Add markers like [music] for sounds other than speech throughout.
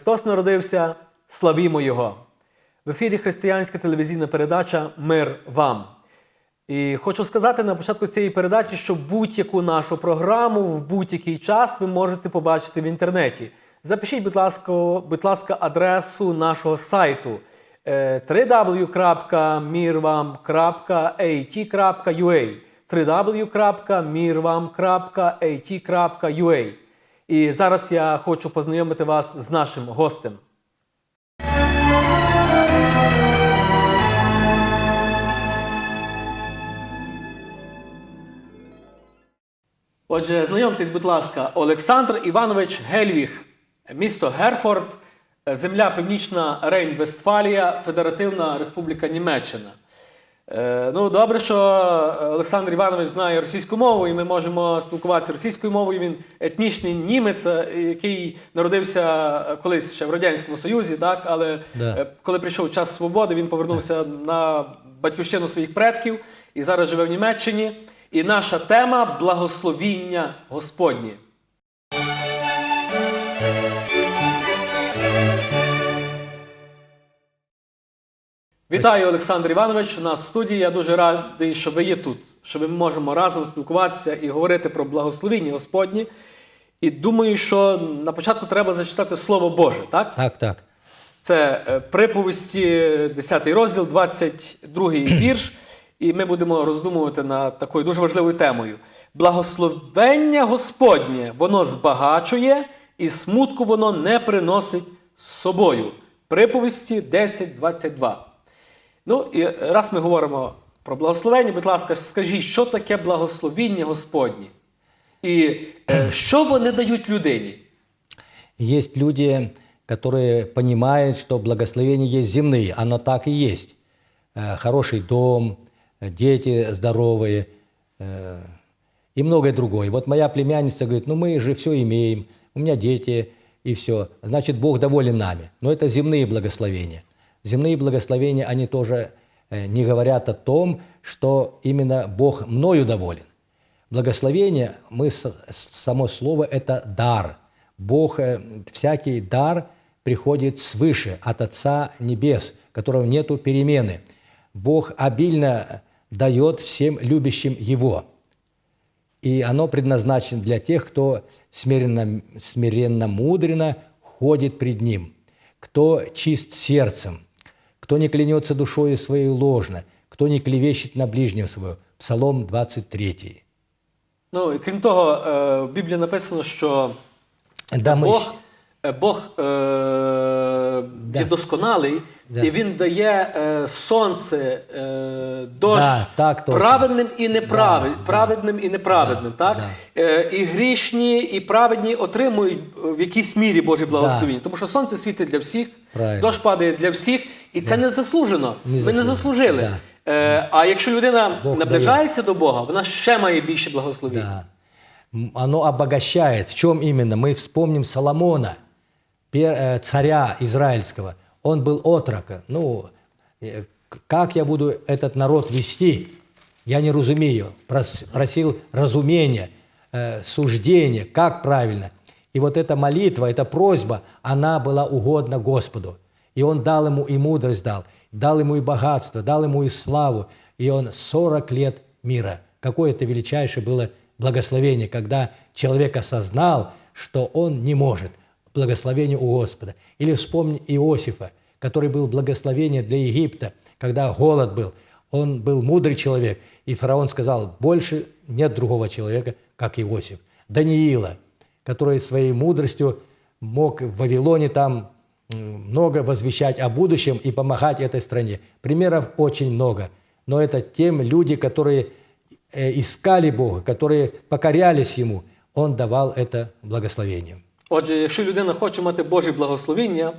Христос народився, славімо Його! В ефірі християнська телевізійна передача Мир вам. І хочу сказати на початку цієї передачі, що будь-яку нашу програму в будь-який час ви можете побачити в інтернеті. Запишіть, будь ласка, будь ласка, адресу нашого сайту е, www.mirvam.at.ua www.mirvam.at.ua І зараз я хочу познайомити вас з нашим гостем. Отже, знайомтесь, будь ласка, Олександр Іванович Гельвіх, місто Герфорд, земля Північна Рейн-Вестфалія, Федеративна Республіка Німеччина. Е, ну, добре, що Олександр Іванович знає російську мову, і ми можемо спілкуватися російською мовою. Він етнічний німець, е, який народився е, колись ще в Радянському Союзі, так? але Да. коли прийшов час свободи, він повернувся на батьківщину своїх предків і зараз живе в Німеччині. І наша тема благословіння Господнє. Вітаю, Олександр Іванович. У нас в студії. Я дуже радий, що ви є тут, що ми можемо разом спілкуватися і говорити про благословіння Господнє. І думаю, що на початку треба зачитати Слово Боже, так? Так, так. Це е, приповісті, 10 розділ, 22 [clears throat] вірш. І ми будемо роздумувати над такою дуже важливою темою. Благословення Господнє, воно збагачує, і смутку воно не приносить з собою. Приповісті 10.22. Ну, і раз ми говоримо про благословення, будь ласка, скажіть, що таке благословіння Господнє? І е, що вони дають людині? Есть люди, которые понимают, что благословения есть земные. Оно так и есть. Э, Хороший дом, э, дети здоровые э, и многое другое. Вот моя племянница говорит, ну мы же все имеем, у меня дети и все. Значит, Бог доволен нами. Но это земные благословения. Земные благословения, они тоже э, не говорят о том, что именно Бог мною доволен. Благословение, мы, само слово – это дар. Бог, э, всякий дар приходит свыше, от Отца Небес, которого нету перемены. Бог обильно дает всем любящим Его. И оно предназначено для тех, кто смиренно, смиренно мудренно ходит пред Ним, кто чист сердцем, кто не клянется душою своей ложно, кто не клевещет на ближнего своего. Псалом 23. Ну, і крім того, е, в Біблії написано, що Да, Бог, щ- е, Бог е, є досконалий, Да. і Він дає е, сонце, е, дощ Да, так праведним і неправедним, Да, да. і неправедним. Да, так? да. Е, і грішні, і праведні отримують в якійсь мірі Боже благословіння. Тому що сонце світить для всіх, Правильно. дощ падає для всіх, і це не заслужено. Не Ми не заслужено. заслужили. Да. Е, а якщо людина Бог наближається до Бога, вона ще має більше благословіння. Да. М, Оно обогащает. В чем именно? Мы вспомним Соломона, пер- э, царя израильского. Он был отрок. Ну, э, к- как я буду этот народ вести? Я не разумею. Прос- Просил разумения, э, суждения, как правильно. И вот эта молитва, эта просьба, она была угодна Господу. И Он дал ему и мудрость дал, дал ему и богатство, дал ему и славу. И он 40 лет мира. Какое это величайшее было благословение, когда человек осознал, что он не может. Благословение у Господа. Или вспомни Иосифа, который был благословение для Египта, когда голод был. Он был мудрый человек, и фараон сказал, больше нет другого человека, как Иосиф. Даниила, который своей мудростью мог в Вавилоне там много возвещать о будущем и помогать этой стране. Примеров очень много. Но это тем люди, которые э, искали Бога, которые покорялись Ему, Он давал это благословение. Отже, якщо людина хоче мати Боже благословіння,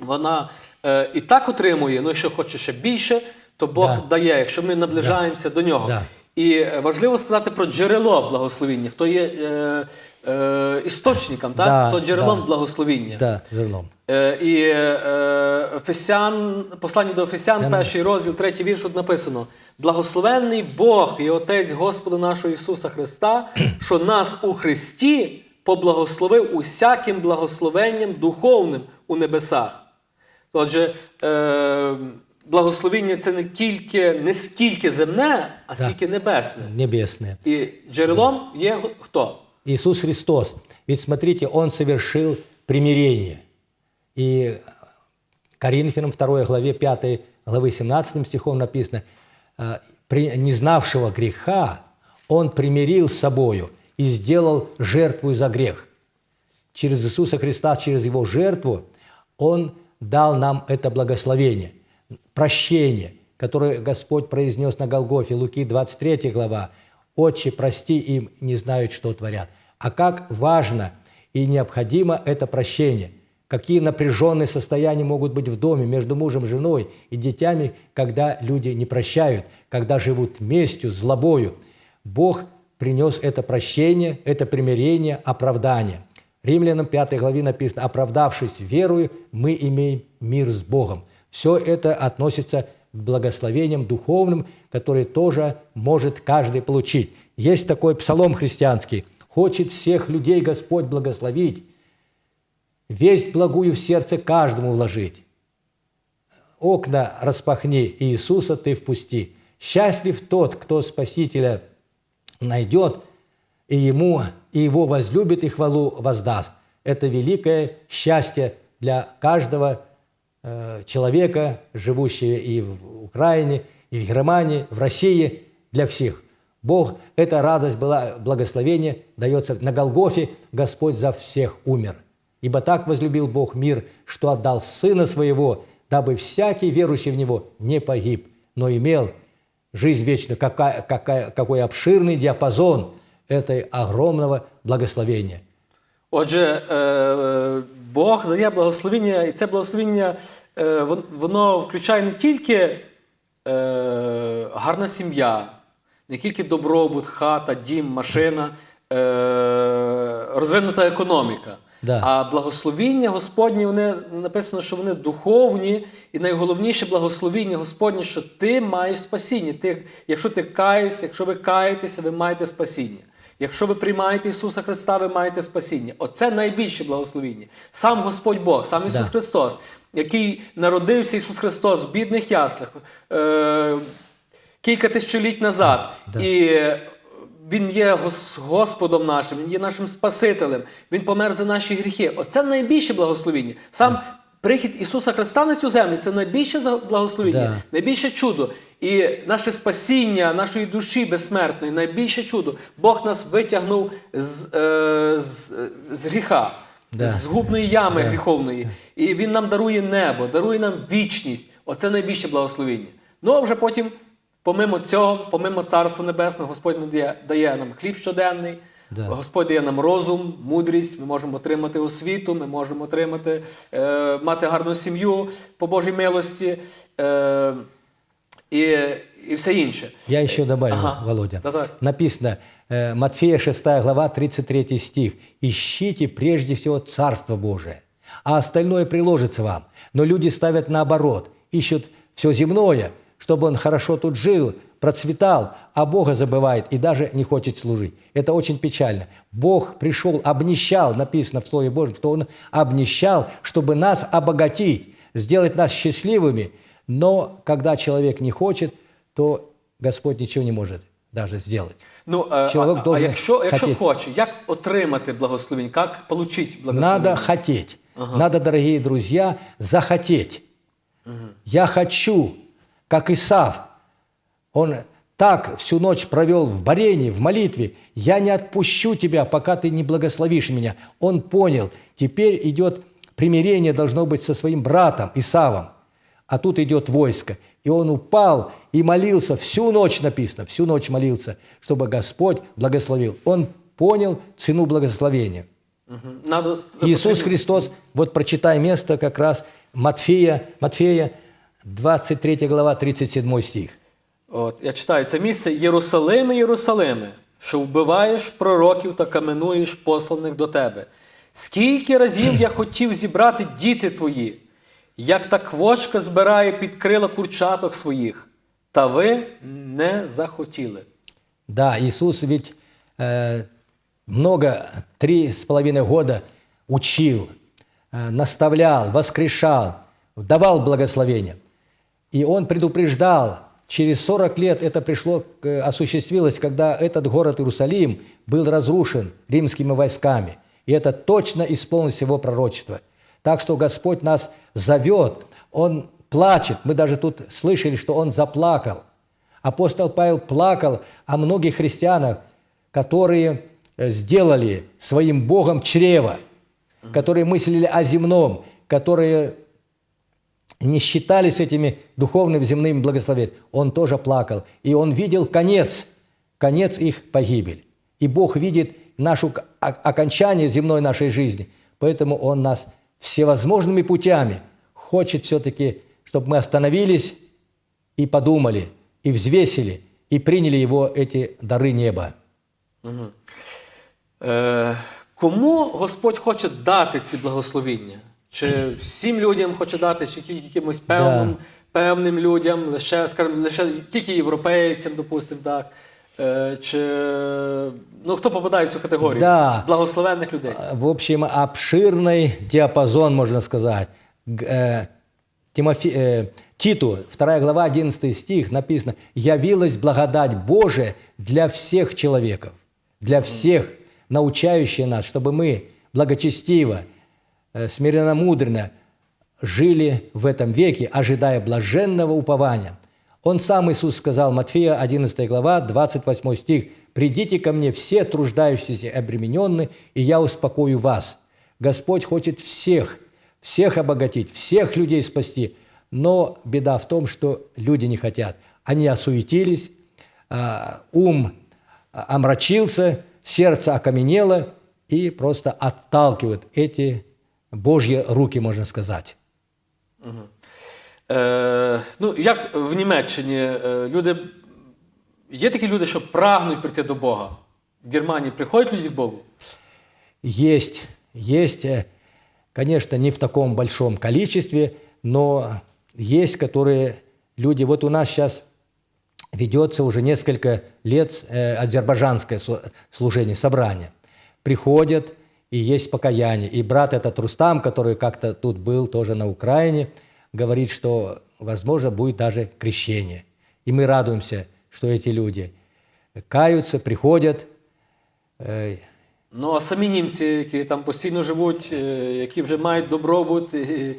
вона е, і так отримує, ну якщо хоче ще більше, то Бог Да. дає, якщо ми наближаємося до нього. Да. І важливо сказати про джерело благословіння, хто є е, е, істочником, так? Да, хто джерелом да. благословіння. Да, зерном. Е, і е, Ефесян, послання до Ефесян, перший розділ, третій вірш тут написано: Благословенний Бог і Отець Господа нашого Ісуса Христа, [clears throat] що нас у Христі поблагословив усяким благословенням духовним у небесах. Отже, е, благословіння це не тільки не скільки земне, а Да. скільки небесне. Небесные. І джерелом є хто? Иисус Христос. Ведь смотрите, Он совершил примирение. И Коринфянам 2 главе 5 главы 17 стихом написано, «А, «При- не знавшего греха Он примирил с собою и сделал жертву за грех». Через Иисуса Христа, через Его жертву Он дал нам это благословение, прощение, которое Господь произнес на Голгофе, Луки 23 глава. «Отче, прости им, не знают, что творят». А как важно и необходимо это прощение. Какие напряженные состояния могут быть в доме между мужем, женой и детьми, когда люди не прощают, когда живут местью, злобою. Бог принес это прощение, это примирение, оправдание. Римлянам 5 главе написано, оправдавшись верою, мы имеем мир с Богом. Все это относится к благословениям духовным, которые тоже может каждый получить. Есть такой псалом христианский. «Хочет всех людей Господь благословить, весть благую в сердце каждому вложить. Окна распахни, Иисуса ты впусти. Счастлив тот, кто Спасителя найдет, и ему, и его возлюбит, и хвалу воздаст. Это великое счастье для каждого человека, живущего и в Украине, и в Германии, в России, для всех. Бог, эта радость была, благословение дается на Голгофе, Господь за всех умер. Ибо так возлюбил Бог мир, что отдал Сына Своего, дабы всякий верующий в Него не погиб, но имел жизнь вечную. Какая, какая, какой обширный диапазон этой огромного благословения. Отже, е, Бог дає благословіння, і це благословіння е, вон- воно включає не тільки е, гарна сім'я, не тільки добробут, хата, дім, машина, е, розвинута економіка. Да. А благословіння Господні, вони написано, що вони духовні, і найголовніше благословіння Господнє, що ти маєш спасіння. Ти, якщо ти каєшся, якщо ви каєтеся, ви маєте спасіння. Якщо ви приймаєте Ісуса Христа, ви маєте спасіння. Оце найбільше благословіння. Сам Господь Бог, сам Ісус Да. Христос, який народився Ісус Христос в бідних яслах е, кілька тисячоліть назад. Да. І е, Він є Гос- Господом нашим, Він є нашим Спасителем, Він помер за наші гріхи. Оце найбільше благословіння. Сам прихід Ісуса Христа на цю землю це найбільше благословіння, Да. найбільше чудо. І наше спасіння нашої душі безсмертної, найбільше чудо. Бог нас витягнув з, е, з, з гріха, Да. з губної ями Да. гріховної. І Він нам дарує небо, дарує нам вічність. Оце найбільше благословіння. Ну а вже потім, помимо цього, помимо Царства Небесного, Господь дає, дає нам хліб щоденний. Да. Господь дає нам розум, мудрість, ми можемо отримати освіту, ми можемо отримати, е, мати гарну сім'ю по Божій милості е, і, і все інше. Я еще добавлю, Ага. Володя. Да-да. Написано, Матфея 6 глава, 33 стих. «Ищите прежде всего Царство Божие, а остальное приложится вам». Но люди ставят наоборот, ищут все земное, чтобы он хорошо тут жил, процветал, а Бога забывает и даже не хочет служить. Это очень печально. Бог пришел, обнищал, написано в Слове Божьем, что Он обнищал, чтобы нас обогатить, сделать нас счастливыми. Но когда человек не хочет, то Господь ничего не может даже сделать. Ну, е, а, а, а должен якщо, якщо хотіти. хоче, як отримати благословення, як отримати благословення? Надо хотеть. Надо, дорогие друзья, захотеть. Я хочу, как Исав. Он так всю ночь провел в борении, в молитве. Я не отпущу тебя, пока ты не благословишь меня. Он понял, теперь идет примирение должно быть со своим братом Исавом. А тут идет войско. И он упал и молился, всю ночь написано, всю ночь молился, чтобы Господь благословил. Он понял цену благословения. Надо, Иисус Христос, вот прочитай место как раз Матфея, Матфея 23 глава, 37 стих. От, я читаю це місце Єрусалиме, Єрусалиме, що вбиваєш пророків та каменуєш посланих до тебе. Скільки разів я хотів зібрати діти твої, як та квочка збирає під крила курчаток своїх, та ви не захотіли. Да, Иисус ведь э, много, три с половиной года учил, э, наставлял, воскрешал, давал благословение. И он предупреждал, через 40 лет это пришло, э, осуществилось, когда этот город Иерусалим был разрушен римскими войсками. И это точно исполнилось его пророчество. Так что Господь нас зовет, Он плачет. Мы даже тут слышали, что Он заплакал. Апостол Павел плакал о многих христианах, которые э, сделали своим Богом чрево, которые мыслили о земном, которые не считались этими духовными земными благословениями. Он тоже плакал. И он видел конец, конец их погибель. И Бог видит нашу окончание земной нашей жизни. Поэтому Он нас всевозможными путями хочет все-таки, чтобы мы остановились и подумали, и взвесили, и приняли Его эти дары неба. Е, кому Господь хоче дати ці благословіння? Чи всім людям хоче дати, чи тільки якимось певним, певним людям, лише, скажімо, лише тільки європейцям, допустимо, так? Е, чи ну, хто попадає в цю категорію? Да. Благословенних людей. В общем, обширный диапазон, можно сказать. Тимофе- э, Титу, 2 глава, 11 стих, написано, «Явилась благодать Божия для всех человеков, для всех, научающая нас, чтобы мы благочестиво, э, смиренно-мудренно жили в этом веке, ожидая блаженного упования». Он сам, Иисус, сказал, Матфея 11 глава, 28 стих, «Придите ко мне все труждающиеся и обремененные, и я успокою вас». Господь хочет всех, всех обогатить, всех людей спасти, но беда в том, что люди не хотят. Они осуетились, а, ум а, омрачился, сердце окаменело и просто отталкивают эти Божьи руки, можно сказать. Е, ну, як в Німеччині е, люди. Є такі люди, що прагнуть прийти до Бога. В Германії приходять люди к Богу. Есть, есть, э, конечно, не в таком большом количестве, но есть, которые люди, вот у нас сейчас ведется уже несколько лет э, азербайджанское слу- служение, собрание. Приходят, и есть покаяние. И брат этот Рустам, который как-то тут был, тоже на Украине, говорит, что, возможно, будет даже крещение. И мы радуемся, что эти люди каются, приходят, э, Ну, а самі німці, які там постійно живуть, е, які вже мають добробут, і,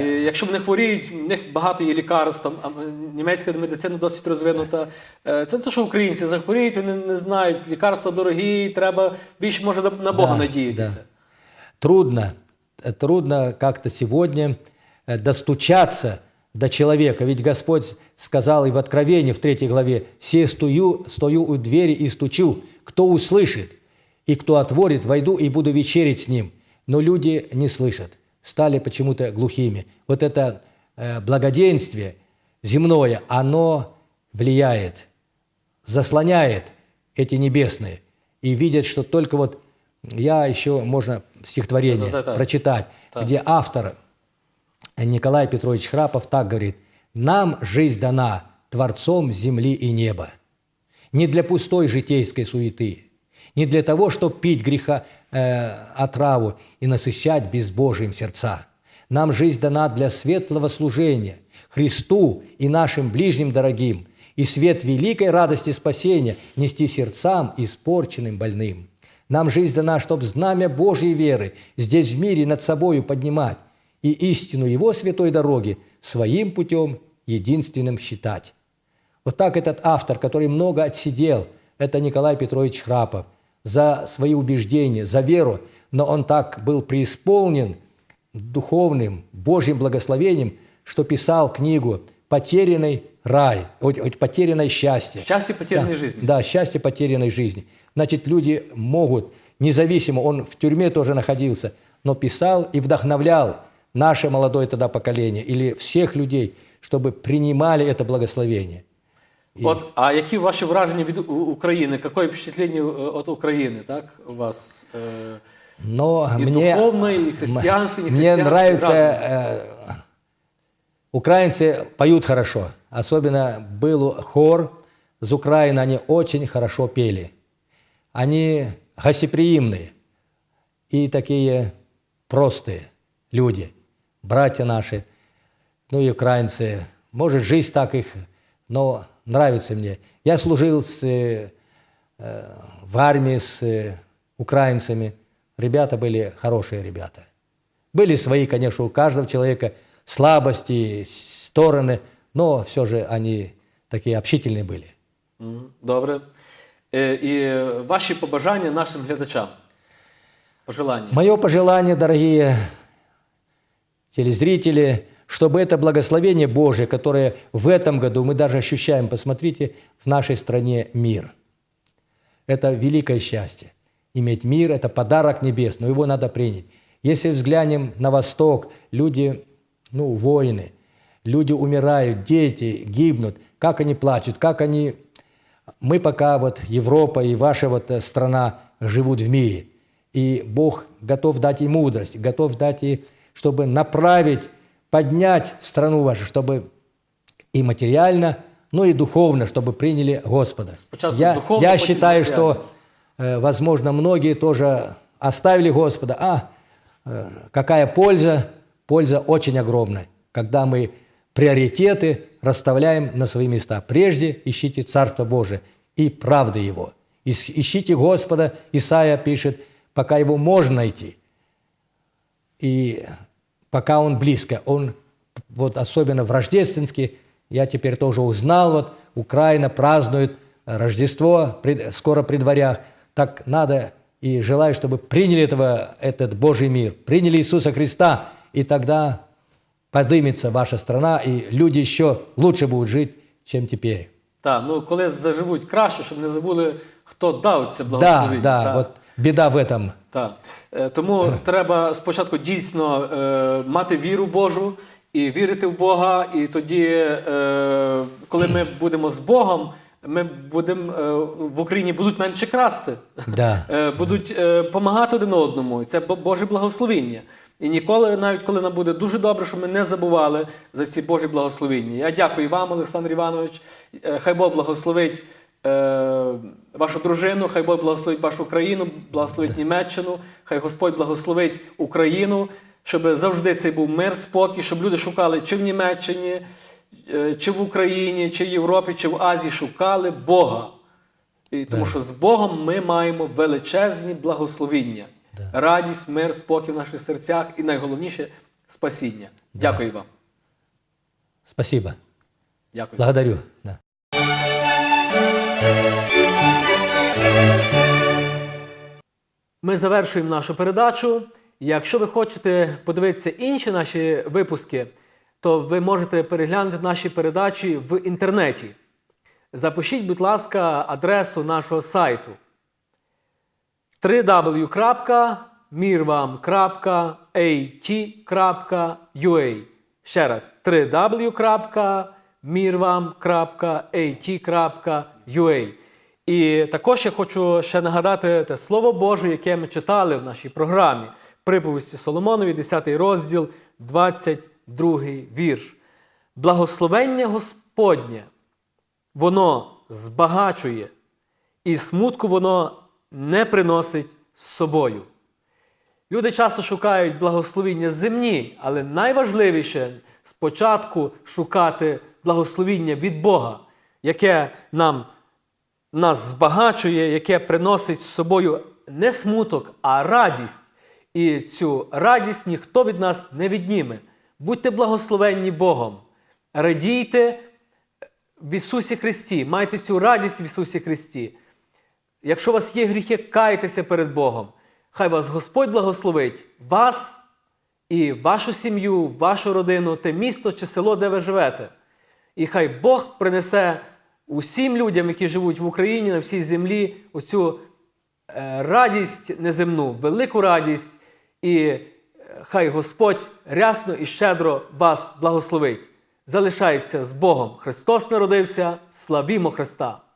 і, якщо вони хворіють, в них багато є лікарств, там, а німецька медицина досить розвинута. Е, Це не те, що українці захворіють, вони не знають, лікарства дорогі, треба більше може на- на Бога Да, надіятися. да. Трудно, э, трудно как-то сегодня э, достучаться до человека. Ведь Господь сказал и в Откровении, в третьей главе, «Се стою, стою у двери и стучу, кто услышит, И кто отворит, войду и буду вечерить с ним». Но люди не слышат, стали почему-то глухими. Вот это э, благоденствие земное, оно влияет заслоняет эти небесные и видят, что только вот я еще можно стихотворение Да-да-да-да. прочитать, Так. где автор Николай Петрович Храпов так говорит: нам жизнь дана творцом земли и неба, не для пустой житейской суеты, не для того, чтобы пить греха э, отраву и насыщать безбожием сердца. Нам жизнь дана для светлого служения Христу и нашим ближним дорогим, и свет великой радости спасения нести сердцам испорченным больным. Нам жизнь дана, чтобы знамя Божьей веры здесь в мире над собою поднимать и истину Его святой дороги своим путем единственным считать. Вот так этот автор, который много отсидел, это Николай Петрович Храпов, за свои убеждения, за веру, но он так был преисполнен духовным, Божьим благословением, что писал книгу «Потерянный рай», ой, «Потерянное счастье». Щастя потерянной Да, жизни. Да, счастье потерянной жизни. Значит, люди могут, независимо, он в тюрьме тоже находился, но писал и вдохновлял наше молодое тогда поколение или всех людей, чтобы принимали это благословение. От, а які ваші враження від У- України? Яке впечатлення від України, так, у вас? Е, Но И мне, духовно, и христиански, и мне нехристиански, нравится, разное. э, украинцы поют хорошо. Особенно был хор с Украины, они очень хорошо пели. Они гостеприимные и такие простые люди, братья наши, ну и украинцы. Может, жизнь так их, но нравится мне. Я служил с, э, э, в армии с э, украинцами. Ребята были хорошие ребята. Были свои, конечно, у каждого человека слабости, стороны, но все же они такие общительные были. Добре. Е, ваші побажання нашим глядачам. Пожелання. Мое пожелание, дорогие телезрители, чтобы это благословение Божие, которое в этом году мы даже ощущаем, посмотрите, в нашей стране мир. Это великое счастье. Иметь мир – это подарок небес, но его надо принять. Если взглянем на восток, люди, ну, воины, люди умирают, дети гибнут, как они плачут, как они... Мы пока вот Европа и ваша вот э, страна живут в мире. И Бог готов дать и мудрость, готов дать и, чтобы направить, поднять страну вашу, чтобы и материально, но и духовно, чтобы приняли Господа. Спочатку Я, духовно, я считаю, что, э, возможно, многие тоже оставили Господа. А, э, какая польза? Польза очень огромная, когда мы приоритеты расставляем на свои места. Прежде ищите Царство Божие и правды Его. Ищите Господа, Исаия пишет, пока Его можно найти. И пока Он близко, Он вот особенно в рождественский, я теперь тоже узнал, вот Украина празднует Рождество пред- скоро при дворях. Так надо и желаю, чтобы приняли этого, этот Божий мир, приняли Иисуса Христа, и тогда подымется ваша страна, и люди еще лучше будут жить, чем теперь. Так, ну коли заживуть краще, щоб не забули, хто дав це Да, благословення. да, Так. вот беда в этом. Так. Е, Тому треба спочатку дійсно е, мати віру Божу і вірити в Бога. І тоді, е, коли ми будемо з Богом, ми будемо е, в Україні будуть менше красти, Да. е, будуть допомагати один одному. І Це Боже благословіння. І ніколи, навіть коли нам буде дуже добре, щоб ми не забували за ці Божі благословіння. Я дякую вам, Олександр Іванович. Е, Хай Бог благословить е, вашу дружину, хай Бог благословить вашу країну, благословить Німеччину, хай Господь благословить Україну, щоб завжди цей був мир, спокій, щоб люди шукали чи в Німеччині, е, чи в Україні, чи в Європі, чи в Азії шукали Бога. І тому що з Богом ми маємо величезні благословіння, радість, мир, спокій в наших серцях і найголовніше спасіння. Дякую вам. Спасибо. Дякую. Благодарю. Ми завершуємо нашу передачу. Якщо ви хочете подивитися інші наші випуски, то ви можете переглянути наші передачі в інтернеті. Запишіть, будь ласка, адресу нашого сайту www.mirvam.at.ua Ще раз www.mirvam.at.ua І також я хочу ще нагадати те Слово Боже, яке ми читали в нашій програмі приповісті Соломонові, 10 розділ, 22 вірш. Благословення Господнє, воно збагачує, і смутку воно не приносить з собою. Люди часто шукають благословіння земні, але найважливіше спочатку шукати благословіння від Бога, яке нам нас збагачує, яке приносить з собою не смуток, а радість. І цю радість ніхто від нас не відніме. Будьте благословенні Богом. Радійте в Ісусі Христі, майте цю радість в Ісусі Христі. Якщо у вас є гріхи, кайтеся перед Богом. Хай вас Господь благословить, вас і вашу сім'ю, вашу родину, те місто чи село, де ви живете. І хай Бог принесе усім людям, які живуть в Україні, на всій землі, оцю е, радість неземну, велику радість, і е, хай Господь рясно і щедро вас благословить. Залишається з Богом. Христос народився, славімо Христа!